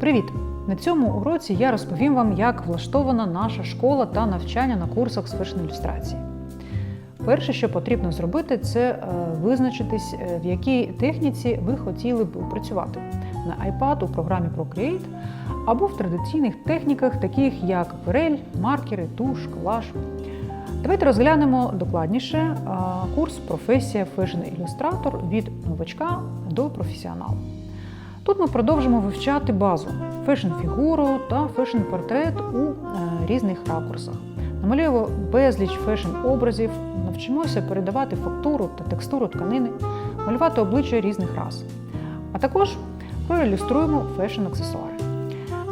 Привіт! На цьому уроці я розповім вам, як влаштована наша школа та навчання на курсах з фешн-ілюстрації. Перше, що потрібно зробити, це е, визначитись, е, в якій техніці ви хотіли б працювати на iPad у програмі Procreate або в традиційних техніках, таких як акварель, маркери, туш, колаж. Давайте розглянемо докладніше е, курс професія фешн-ілюстратор від новачка до професіонала. Тут ми продовжимо вивчати базу фешн-фігуру та фешн-портрет у е, різних ракурсах. Намалюємо безліч фешн-образів, навчимося передавати фактуру та текстуру тканини, малювати обличчя різних рас. А також проілюструємо фешн-аксесуари.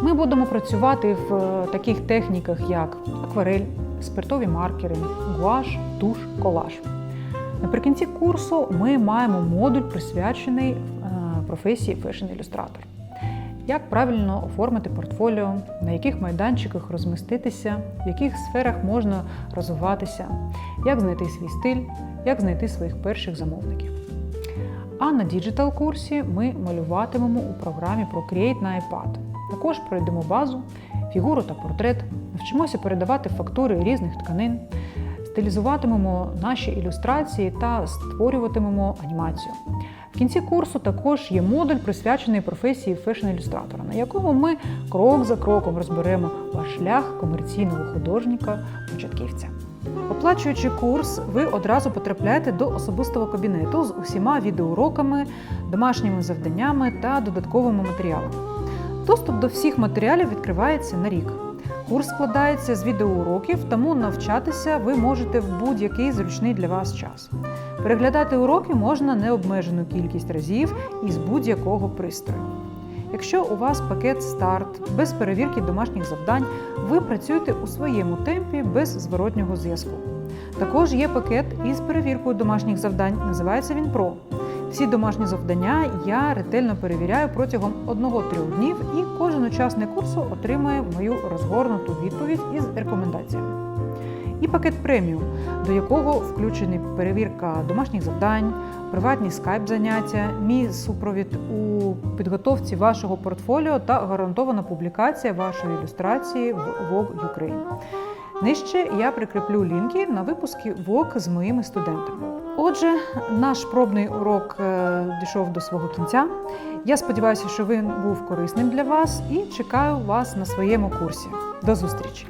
Ми будемо працювати в е, таких техніках, як акварель, спиртові маркери, гуаш, туш, колаж. Наприкінці курсу ми маємо модуль, присвячений е, професії фешн-ілюстратор. Як правильно оформити портфоліо, на яких майданчиках розміститися, в яких сферах можна розвиватися, як знайти свій стиль, як знайти своїх перших замовників. А на діджитал курсі ми малюватимемо у програмі Procreate на iPad. Також пройдемо базу, фігуру та портрет, навчимося передавати фактури різних тканин, стилізуватимемо наші ілюстрації та створюватимемо анімацію. В кінці курсу також є модуль, присвячений професії фешн-ілюстратора, на якому ми крок за кроком розберемо ваш шлях комерційного художника-початківця. Оплачуючи курс, ви одразу потрапляєте до особистого кабінету з усіма відеоуроками, домашніми завданнями та додатковими матеріалами. Доступ до всіх матеріалів відкривається на рік. Курс складається з відеоуроків, тому навчатися ви можете в будь-який зручний для вас час. Переглядати уроки можна необмежену кількість разів із будь-якого пристрою. Якщо у вас пакет старт без перевірки домашніх завдань, ви працюєте у своєму темпі без зворотнього зв'язку. Також є пакет із перевіркою домашніх завдань, називається він Pro. Всі домашні завдання я ретельно перевіряю протягом 1-3 днів, і кожен учасник курсу отримає мою розгорнуту відповідь із рекомендаціями. І пакет преміум, до якого включені перевірка домашніх завдань, приватні скайп-заняття, мій супровід у підготовці вашого портфоліо та гарантована публікація вашої ілюстрації в Vogue Ukraine. Нижче я прикріплю лінки на випуски ВОК з моїми студентами. Отже, наш пробний урок е, дійшов до свого кінця. Я сподіваюся, що він був корисним для вас і чекаю вас на своєму курсі. До зустрічі!